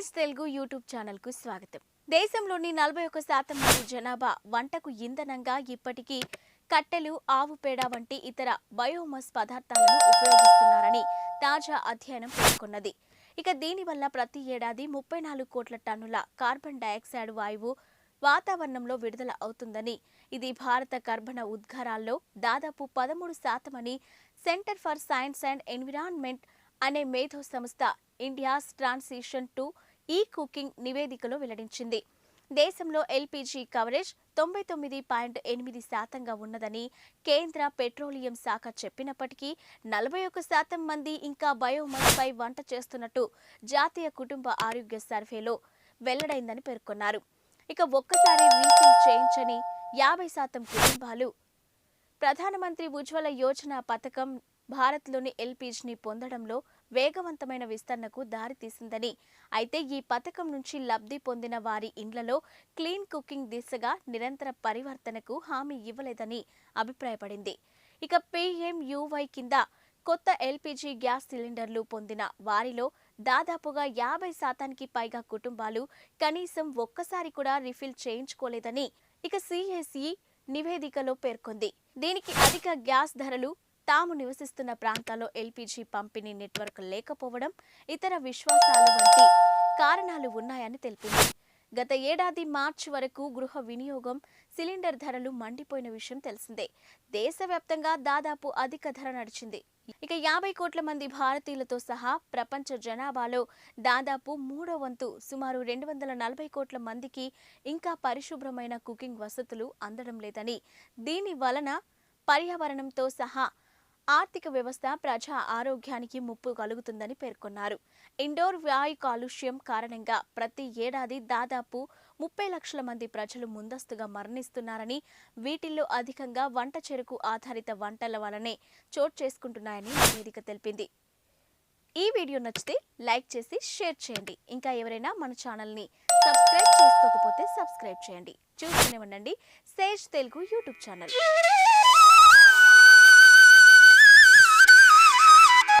Sage Telugu YouTube ఛానల్కు స్వాగతం. దేశంలోని నలభై ఒక్క శాతం మంది జనాభా వంటకు ఇంధనంగా ఇప్పటికీ కట్టెలు ఆవు పేడ వంటి ఇతర బయోమస్ పదార్థాలను ఉపయోగిస్తున్నారని తాజా అధ్యయనం పేర్కొన్నది. ఇక దీనివల్ల ప్రతి ఏడాది ముప్పై నాలుగు కోట్ల టన్నుల కార్బన్ డయాక్సైడ్ వాయువు వాతావరణంలో విడుదల అవుతుందని ఇది భారత కర్బన ఉద్గారాల్లో దాదాపు పదమూడు శాతమని Centre for Science and Environment అనే మేధో సంస్థ India's transition to E cooking నివేదికలో వెల్లడించింది. దేశంలో ఎల్పీజీ కవరేజ్ తొంభై తొమ్మిది పాయింట్ ఎనిమిది శాతంగా ఉన్నదని కేంద్ర పెట్రోలియం శాఖ చెప్పినప్పటికీ నలభై ఒక్క శాతం మంది ఇంకా బయోమాస్పై వంట చేస్తున్నట్టు జాతీయ కుటుంబ ఆరోగ్య సర్వేలో వెల్లడైందని పేర్కొన్నారు. ఇక ఒక్కసారి రీఫిల్ చేయించని యాభై శాతం కుటుంబాలు ప్రధానమంత్రి ఉజ్వల యోజన పథకం భారత్లోని ఎల్పీజీని పొందడంలో వేగవంతమైన విస్తరణకు దారితీసిందని. అయితే ఈ పథకం నుంచి లబ్ధి పొందిన వారి ఇండ్లలో క్లీన్ కుకింగ్ దిశగా నిరంతర పరివర్తనకు హామీ ఇవ్వలేదని అభిప్రాయపడింది. ఇక పీఎంయూవై కింద కొత్త ఎల్పీజీ గ్యాస్ సిలిండర్లు పొందిన వారిలో దాదాపుగా యాభై శాతానికి పైగా కుటుంబాలు కనీసం ఒక్కసారి కూడా రిఫిల్ చేయించుకోలేదని ఇక సిఎస్ఈ నివేదికలో పేర్కొంది. దీనికి అధిక గ్యాస్ ధరలు తాము నివసిస్తున్న ప్రాంతాల్లో ఎల్పీజీ పంపిణీ నెట్వర్క్ లేకపోవడం ఇతర విశ్వాసాలు వంటి కారణాలు ఉన్నాయని తెలిపింది. గత ఏడాది మార్చి వరకు గృహ వినియోగం సిలిండర్ ధరలు మండిపోయిన విషయం తెలిసిందే. దేశవ్యాప్తంగా దాదాపు అధిక ధర నడిచింది. ఇక యాభై కోట్ల మంది భారతీయులతో సహా ప్రపంచ జనాభాలో దాదాపు మూడో వంతు సుమారు రెండు వందల నలభై కోట్ల మందికి ఇంకా పరిశుభ్రమైన కుకింగ్ వసతులు అందడం లేదని దీని వలన పర్యావరణంతో సహా ఆర్థిక వ్యవస్థ ప్రజా ఆరోగ్యానికి ముప్పు కలుగుతుందని పేర్కొన్నారు. ఇండోర్ వాయు కాలుష్యం కారణంగా ప్రతి ఏడాది దాదాపు ముప్పై లక్షల మంది ప్రజలు ముందస్తుగా మరణిస్తున్నారని వీటిల్లో అధికంగా వంట చెరుకు ఆధారిత వంటల వలనే చోటు చేసుకుంటున్నాయని నివేదిక తెలిపింది. ఈ వీడియో నచ్చితే లైక్ చేసి షేర్ చేయండి. ఇంకా ఎవరైనా మన ఛానల్ని సబ్స్క్రైబ్ చేసుకోకపోతే సబ్స్క్రైబ్ చేయండి. చూస్తూనే ఉండండి. Sage Telugu YouTube channel.